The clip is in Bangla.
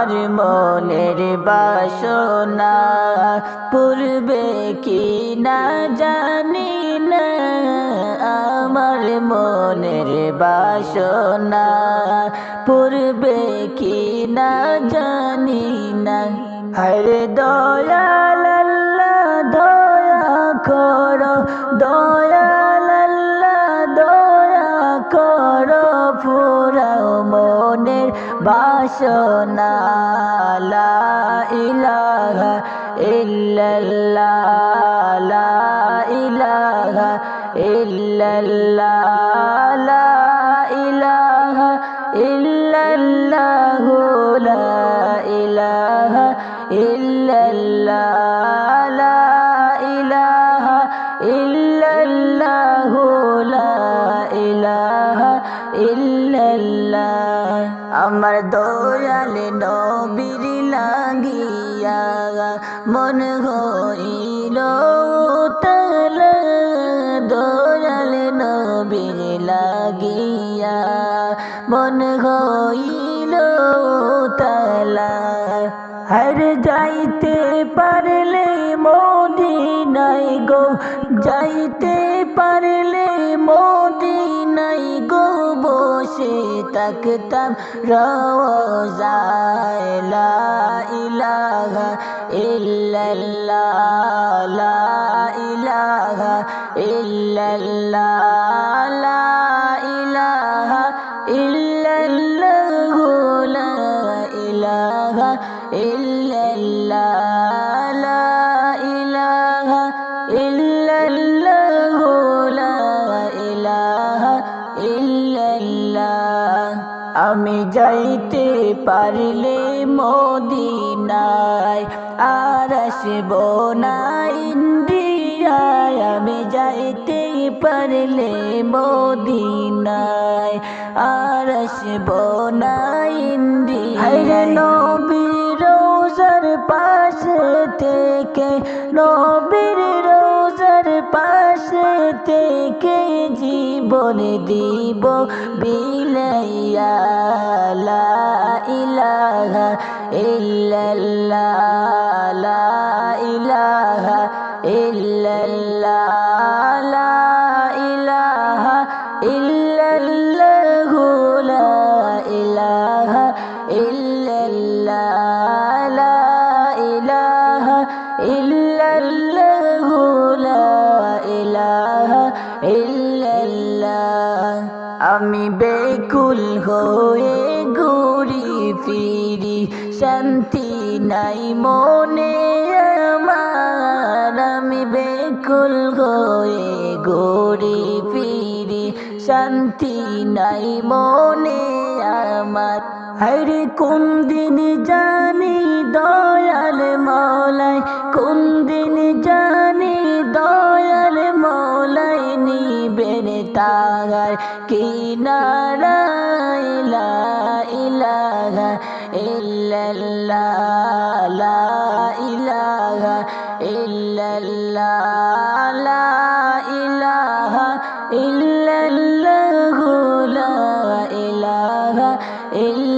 আমার মনের বাসনা পূর্বে কি না জানি না। আমার মনের বাসনা পূর্বে কি না জানি না। হরে দয়াল দয়া করো, দয়াল বাসনা, লা ইলাহা ইল্লাল্লাহ, লা ইলাহা ইল্লাল্লাহ, লা ইলাহা ইল্লাল্লাহ, লা ইলাহা ইল্লাল্লাহ, লা ইলাহা ইল্লাল্লাহ, লা ইলাহা ইল্লাল্লাহ। আমার দয়াল নবীর লাগিয়া মন হইল তল। দয়াল নবীর লাগিয়া মন হইল তলা। হর যাইতে পারলে মোদিনাই গো, যাইতে পারলে বসে তাকতাম রোজায় লা ইলাহা ইল্লাল্লাহ লা ইলাহা ইল্লাল্লাহ লা ইলাহা ইল্লাল্লাহ পারলে মদিনায় আর আসব না ইন্ডিয়ায় আমি যাইতে পারলে মদিনায় আর আসব না ইন্ডিয়ায় নবীর রোজার পাশে থেকে, নবীর রোজার পাশে থেকে জীবন দিব বিলাইয়া লা ইলাহা ইল্লাল্লাহ লা ইলাহা ইল্লাল্লাহ লা ইলাহা লা ইলাহা ইল্লাল্লাহ আমি বেকুল হয়ে ঘুরি ফিরি, শান্তি নাই মনে আমার। আমি বেকুল হয়ে ঘুরি ফিরি, শান্তি নাই মনে আমার। হরে কোন দিন জানি দয়াল তাগার কিনারায় লা ইলাহা ইল্লাল্লাহ লা ইলাহা ইল্লাল্লাহ লা ইলাহা ইল্লাল্লাহ লা ইলাহা ইল্লাল্লাহ